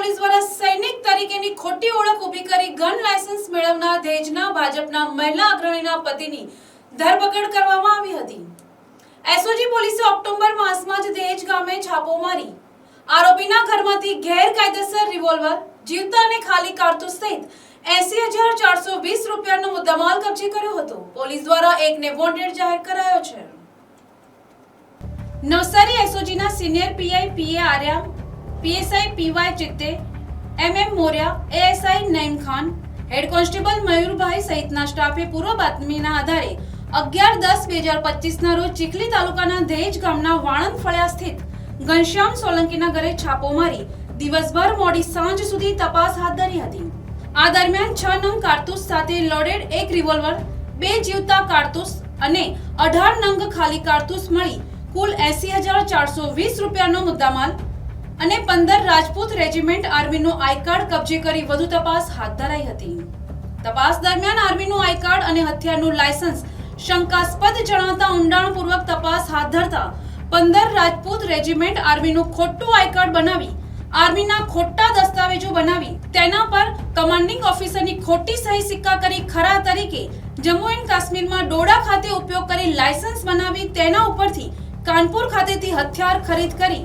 Police દ્વારા સૈનિક તરીકેની ખોટી ઓળખ ઊભી કરી ગન લાયસન્સ મેળવનાર દેજના ભાજપના મહિલા અગ્રણીના પતિની ધરપકડ કરવામાં આવી હતી. એસઓજી પોલીસે ઓક્ટોબર માસમાં જ દહેજ ગામે છાપો મારી. આરોપીના ઘરમાંથી ગેરકાયદેસર રિવોલ્વર, જીવતા અને ખાલી કારતૂસ સહિત એસી હજાર ચારસો વીસ રૂપિયાનો મુદ્દામાલ કબજે કર્યો હતો. પોલીસ દ્વારા એકને વોન્ટેડ જાહેર કરાયો છે. Navsari એસઓજીના senior PI PA Arya PSI PY Chitte MM Morya, ASI Naeem Khan, head constable Mayurbhai સહિતના સ્ટાફે પૂર્વ બાતમીના આધારે અગિયાર દસ બે હજાર પચીસના રોજ ચીખલી તાલુકાના દહેજ ગામના વાણંદ ફળિયા સ્થિત ઘનશ્યામ સોલંકીના ઘરે છાપો મારી દિવસભર મોડી સાંજ સુધી તપાસ હાથ ધરી હતી. આ દરમિયાન છ નંગ કારતૂસ સાથે લોડેડ એક રિવોલ્વર, બે જીવતા કારતૂસ અને અઢાર નંગ ખાલી કારતૂસ મળી કુલ એસી હજાર ચારસો વીસ રૂપિયાનો મુદ્દામાલ અને પંદર રાજપૂત રેજિમેન્ટ આર્મીનું આઈ કાર્ડ કબજે કરી વધુ તપાસ હાથ ધરાઈ હતી. તપાસ દરમિયાન આર્મીનું આઈ કાર્ડ અને હથિયારનું લાયસન્સ શંકાસ્પદ જણાતા ઊંડાણપૂર્વક તપાસ હાથ ધરતા પંદર રાજપૂત રેજિમેન્ટ આર્મીનું ખોટું આઈ કાર્ડ બનાવી, આર્મીના ખોટા દસ્તાવેજો બનાવી, તેના પર કમાન્ડિંગ ઓફિસરની ખોટી સહી સિક્કા કરી ખરા તરીકે જમ્મુ એન્ડ કાશ્મીરમાં ડોડા ખાતે ઉપયોગ કરી લાયસન્સ બનાવી તેના ઉપરથી કાનપુર ખાતેથી હથિયાર ખરીદ કરી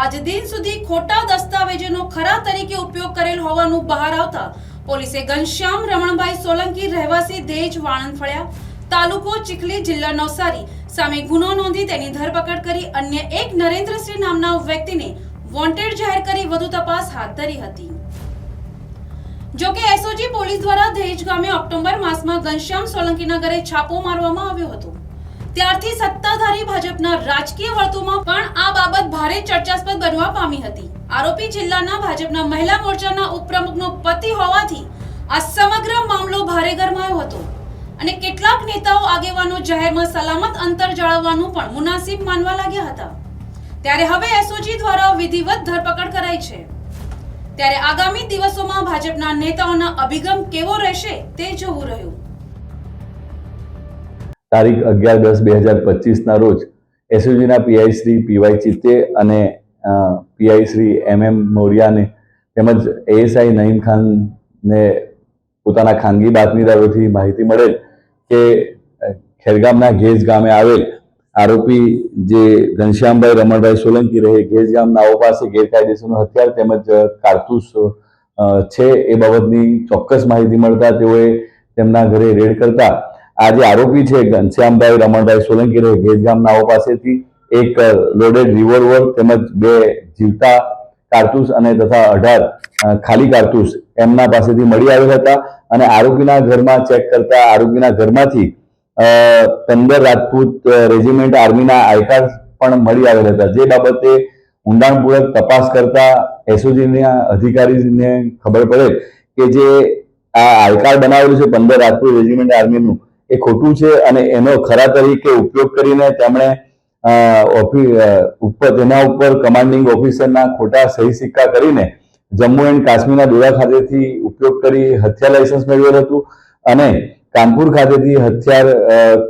આજ દિન સુધી ખોટા દસ્તાવેજોનો ખરા તરીકે ઉપયોગ કરેલ હોવાનું બહાર આવતા પોલીસે ઘનશ્યામ રમણભાઈ સોલંકી રહેવાસી દેજ વાણંદ ફળ્યા. તાલુકો ચીખલી જિલ્લા નવસારી. સામે ગુનો નોંધી તેની ધરપકડ કરી અન્ય એક નરેન્દ્રસિંહ નામના વ્યક્તિને વોન્ટેડ જાહેર કરી વધુ તપાસ હાથ ધરી હતી. જો કે એસઓજી પોલીસ દ્વારા દહેજ ગામે ઓક્ટોબર માસમાં ઘનશ્યામ સોલંકીના ઘરે છાપો મારવામાં આવ્યો હતો. ત્યારથી સત્તાધારી ભાજપના રાજકીય વર્તુળમાં પણ આ બાબત ભારે ચર્ચાસ્પદ બનવા પામી હતી. આરોપી જિલ્લાના ભાજપના મહિલા મોરચાના ઉપપ્રમુખનો પતિ હોવાથી આ સમગ્ર મામલો ભારે ગરમાયો હતો. અને કેટલાક નેતાઓ આગેવાનો જાહેરમાં સલામત અંતર જાળવવાનું પણ મુનાસિબ માનવા લાગ્યા હતા. ત્યારે હવે એસઓજી દ્વારા વિધિવત ધરપકડ કરાઈ છે. ત્યારે આગામી દિવસોમાં ભાજપના નેતાઓના અભિગમ કેવો રહેશે તે જોવું રહ્યું. તારીખ અગિયાર દસ બે હજાર પચીસના રોજ એસઓજીના પીઆઈ શ્રી પીવાય ચિત્તે અને પીઆઈ શ્રી એમ એમ મોરિયાને તેમજ એએસઆઈ નઈમ ખાનને પોતાના ખાનગી બાતમીદારોથી માહિતી મળેલ કે ખેરગામના ઘેજ ગામે આવેલ આરોપી જે ઘનશ્યામભાઈ રમણભાઈ સોલંકી રહે ઘેજ ગામના આવો પાસે ગેરકાયદેસરનું હથિયાર તેમજ કારતૂસ છે એ બાબતની ચોક્કસ માહિતી મળતા તેઓએ તેમના ઘરે રેડ કરતા આ જે આરોપી છે, ઘનશ્યામભાઈ, રમણભાઈ સોલંકી રહે ગેજ ગામના આવો પાસેથી એક લોડેડ રિવોલ્વર તેમજ બે જીવતા કારતૂસ અને તથા અઢાર ખાલી કારતૂસ એમના પાસેથી મળી આવેલ હતા અને આરોપીના ઘરમાં ચેક કરતા આરોપીના ઘરમાંથી પંદર રાજપૂત રેજિમેન્ટ આર્મીના આઈ પણ મળી આવેલ હતા. જે બાબતે ઊંડાણપૂર્વક તપાસ કરતા એસઓજીના અધિકારીને ખબર પડે કે જે આ આઈ કાર્ડ બનાવેલું છે, પંદર રાજપૂત રેજિમેન્ટ આર્મીનું એ ખોટું છે અને એનો ખરા તરીકે ઉપયોગ કરીને તેમણે ઉપર તેના ઉપર કમાન્ડિંગ ઓફિસરના ખોટા સહી સિક્કા કરીને જમ્મુ એન્ડ કાશ્મીરના દોરા ખાતેથી ઉપયોગ કરી હથિયાર લાયસન્સ મેળવેલ હતું અને કાનપુર ખાતેથી હથિયાર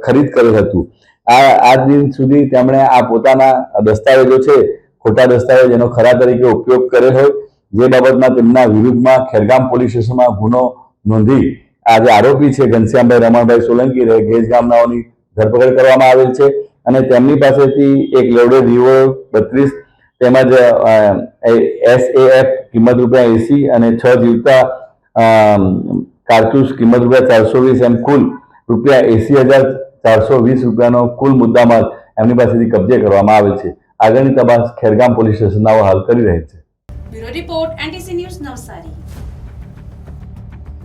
ખરીદ કરેલ હતું. આ આજ દિન સુધી તેમણે આ પોતાના દસ્તાવેજો છે, ખોટા દસ્તાવેજ એનો ખરા તરીકે ઉપયોગ કર્યો હોય જે બાબતમાં તેમના વિરુદ્ધમાં ખેરગામ પોલીસ સ્ટેશનમાં ગુનો નોંધી આ જે આરોપી છે ઘનશ્યામભાઈ રમણભાઈ સોલંકી રહે ગેજ ગામનાઓની ધરપકડ કરવામાં આવેલ છે અને તેમની પાસેથી એક લેવડો વિવો બત્રીસ, તેમજ એસ એફ કિંમત રૂપિયા એસી અને છ જીવતા કારતૂસ કિંમત રૂપિયા ચારસો વીસ એમ કુલ રૂપિયા એસી હજાર ચારસો વીસ રૂપિયાનો કુલ મુદ્દામાલ એમની પાસેથી કબજે કરવામાં આવેલ છે. આગળની તપાસ ખેરગામ પોલીસ સ્ટેશનના હાલ કરી રહી છે. Bureau report NTC news Navsari.